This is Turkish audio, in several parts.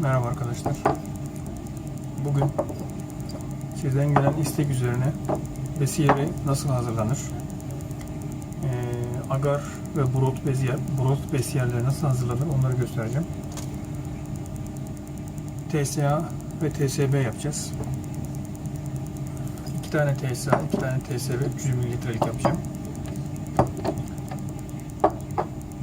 Merhaba arkadaşlar. Bugün sizden gelen istek üzerine besiyeri nasıl hazırlanır? Ee, agar ve brot besiyer, brot besiyerleri nasıl hazırlanır onları göstereceğim. TSA ve TSB yapacağız. İki tane TSA, iki tane TSB 300 mililitrelik yapacağım.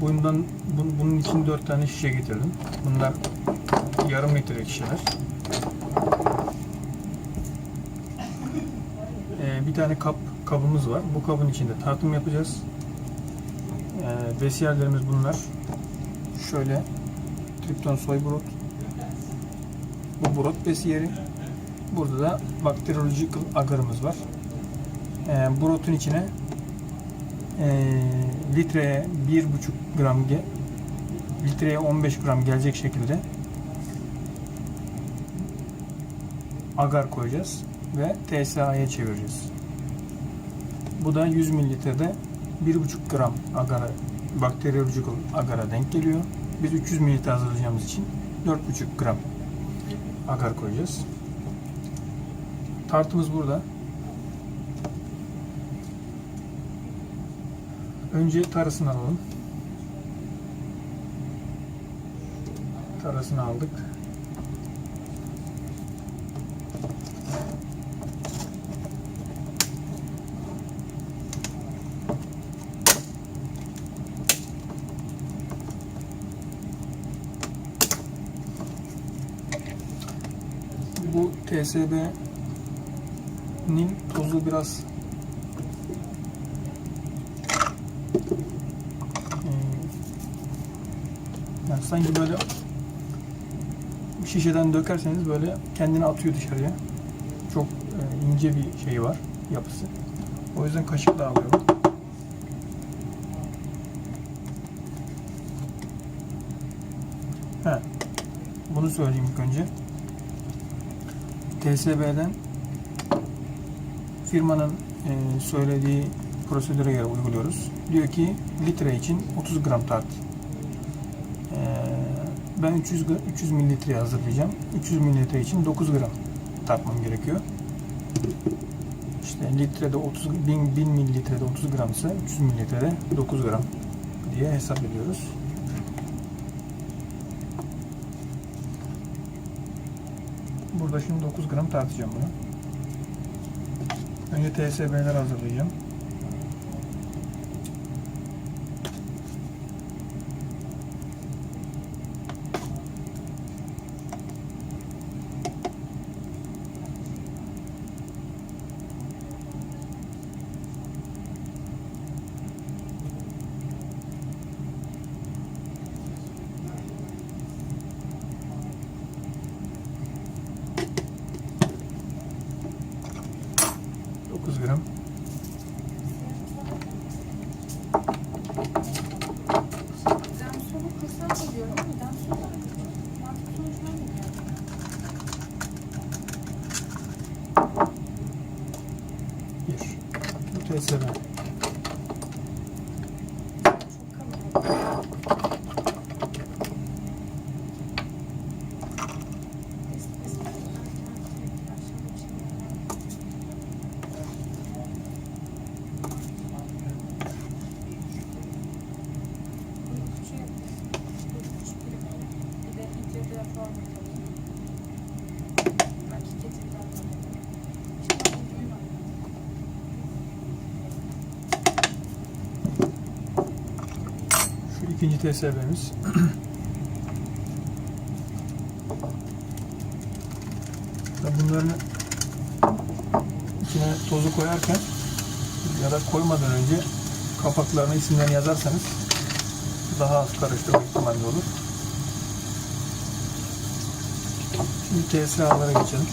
Bundan bun- bunun için 4 tane şişe getirdim. Bunlar yarım litrelik şişeler. Ee, bir tane kap kabımız var. Bu kabın içinde tartım yapacağız. Ee, besiyerlerimiz bunlar. Şöyle tripton soy brot. Bu brot besiyeri. Burada da bacteriological agarımız var. Ee, brotun içine e, litreye 1,5 gram litreye 15 gram gelecek şekilde agar koyacağız ve TSA'ya çevireceğiz. Bu da 100 mililitrede 1,5 gram agara bakteriyolojik agara denk geliyor. Biz 300 mililitre hazırlayacağımız için 4,5 gram agar koyacağız. Tartımız burada. Önce tarısını alalım. Tarasını aldık. Bu TSB'nin tozu biraz Ee, yani sanki böyle şişeden dökerseniz böyle kendini atıyor dışarıya. Çok e, ince bir şey var yapısı. O yüzden kaşıkla alıyorum. He. Bunu söyleyeyim ilk önce. TSB'den firmanın e, söylediği prosedüre göre uyguluyoruz. Diyor ki litre için 30 gram tart. Ee, ben 300 gra- 300 mililitre hazırlayacağım. 300 mililitre için 9 gram tartmam gerekiyor. İşte litrede 30 1000, 1000 mililitrede 30 gram ise 300 mililitrede 9 gram diye hesap ediyoruz. Burada şimdi 9 gram tartacağım bunu. Önce TSB'ler hazırlayacağım. Bu TSB. Çok kalın. Bir de ince de form yapalım. Belki kesinlikle Şimdi büyüğüm Şu ikinci TSB'miz. Bunların içine tozu koyarken ya da koymadan önce kapaklarına isimlerini yazarsanız daha az karıştırma ihtimali olur. Şimdi TSA'lara geçelim.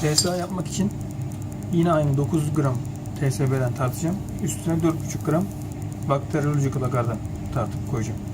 TSA yapmak için yine aynı 9 gram TSB'den tartacağım. Üstüne 4,5 gram bakteriyolojik agardan tartıp koyacağım.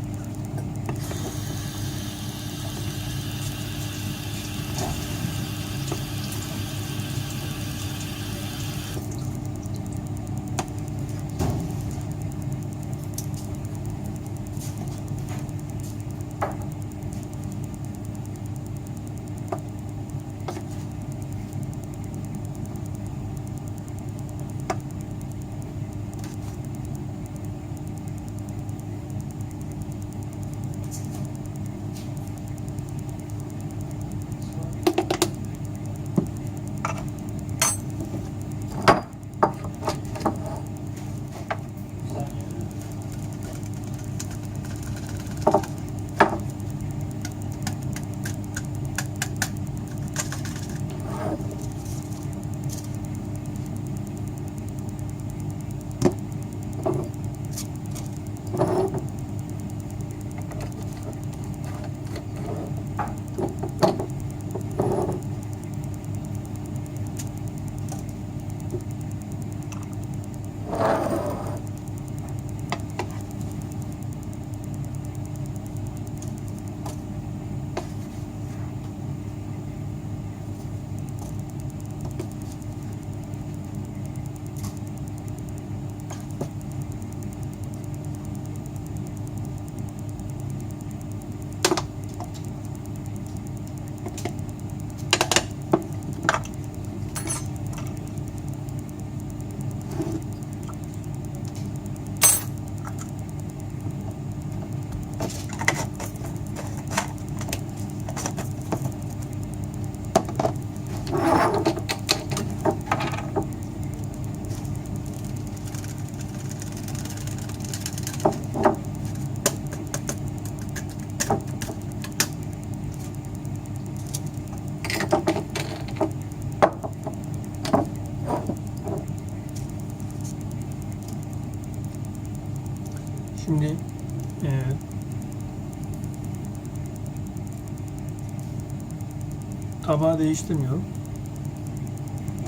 Tabağı değiştirmiyorum.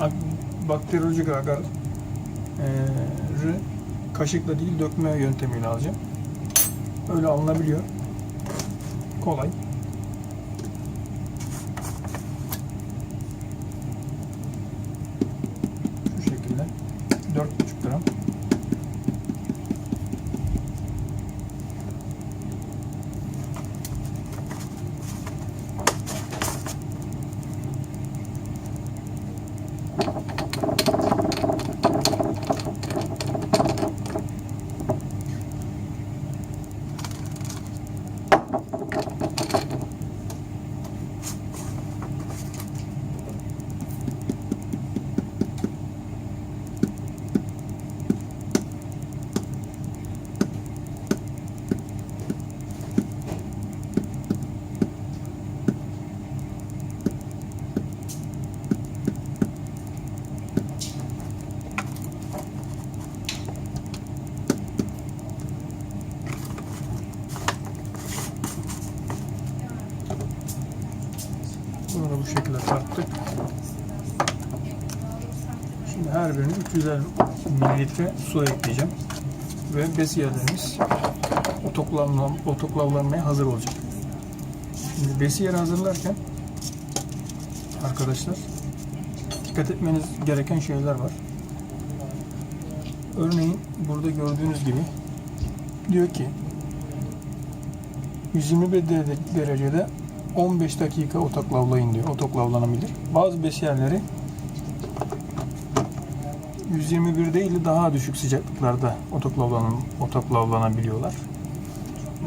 Ak- Bakteriyolojik agar e, rı kaşıkla değil dökme yöntemiyle alacağım. Öyle alınabiliyor. Kolay. Şu şekilde. 4,5 gram. Da bu şekilde tarttık. Şimdi her birine 350 mililitre su ekleyeceğim. Ve besiyerlerimiz otoklavlan, otoklavlanmaya hazır olacak. Şimdi besiyer hazırlarken arkadaşlar dikkat etmeniz gereken şeyler var. Örneğin burada gördüğünüz gibi diyor ki 121 derece- derecede 15 dakika otoklavlayın diyor. Otoklavlanabilir. Bazı besiyerleri 121 değil de daha düşük sıcaklıklarda otoklavlanan, otoklavlanabiliyorlar.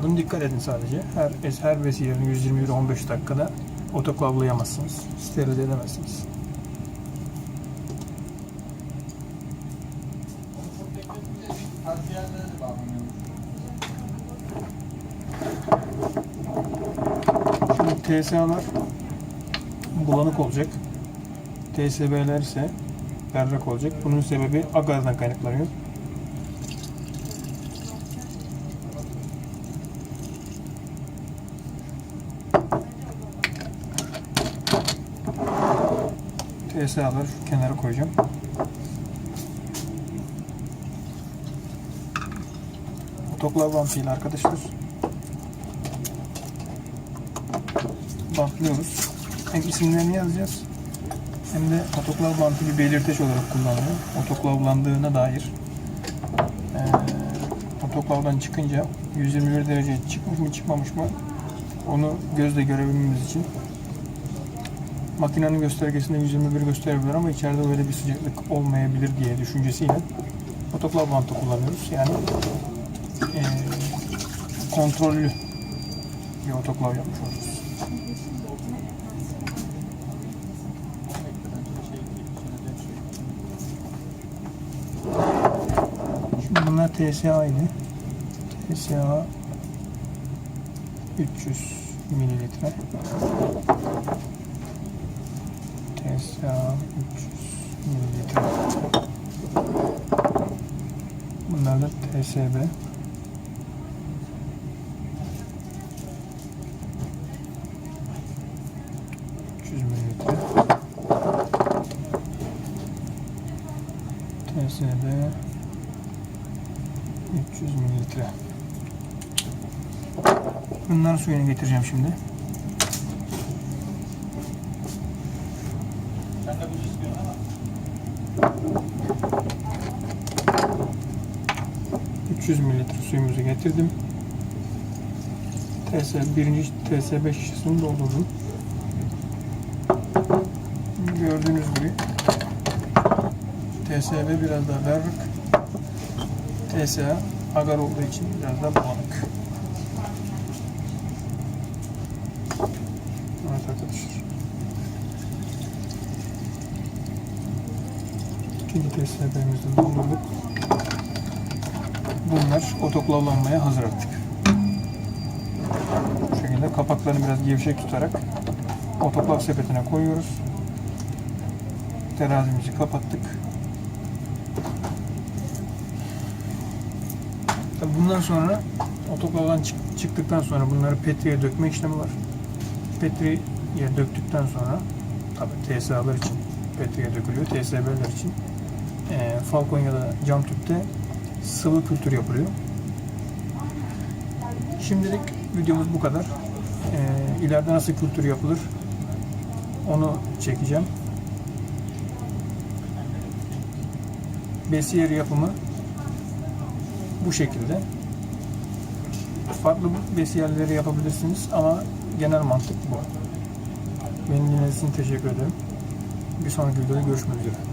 Bunu dikkat edin sadece. Her her besiyerini 121-15 dakikada otoklavlayamazsınız. Sterilize edemezsiniz. TSA'lar bulanık olacak. TSB'ler ise berrak olacak. Bunun sebebi agazdan kaynaklanıyor. TSA'ları kenara koyacağım. Otoklav bantıyla arkadaşlar bantlıyoruz. Hem isimlerini yazacağız hem de otoklav bantı bir belirteç olarak kullanılıyor. Otoklavlandığına dair. Ee, otoklavdan çıkınca 121 derece çıkmış mı çıkmamış mı onu gözle görebilmemiz için makinenin göstergesinde 121 gösterebilir ama içeride öyle bir sıcaklık olmayabilir diye düşüncesiyle otoklav bantı kullanıyoruz. Yani ee, kontrollü bir otoklav yapmış oluruz. Bunlar TSA ile TSA 300 mililitre. TSA 300 mililitre. Bunlar da TSB TSB 300 mililitre. Bunların suyunu getireceğim şimdi. Sen de bunu istiyorsun ama. 300 mililitre suyumuzu getirdim. TS birinci TS5 şişesini doldurdum. Gördüğünüz gibi TSB biraz daha berrak. TSA agar olduğu için biraz daha bulanık. Evet arkadaşlar. İkinci TSB'mizi doldurduk. Bunlar otoklavlanmaya hazır artık. Bu şekilde kapaklarını biraz gevşek tutarak otoklav sepetine koyuyoruz. Terazimizi kapattık. Bundan sonra otoklavdan çık- çıktıktan sonra bunları Petri'ye dökme işlemi var. Petri'ye döktükten sonra tabii TSA'lar için Petri'ye dökülüyor. TSB'ler için e, Falcon ya da cam tüpte sıvı kültür yapılıyor. Şimdilik videomuz bu kadar. E, ileride nasıl kültür yapılır onu çekeceğim. Besiyer yapımı bu şekilde. Farklı besiyerleri yapabilirsiniz ama genel mantık bu. Beni dinlediğiniz için teşekkür ederim. Bir sonraki videoda görüşmek üzere.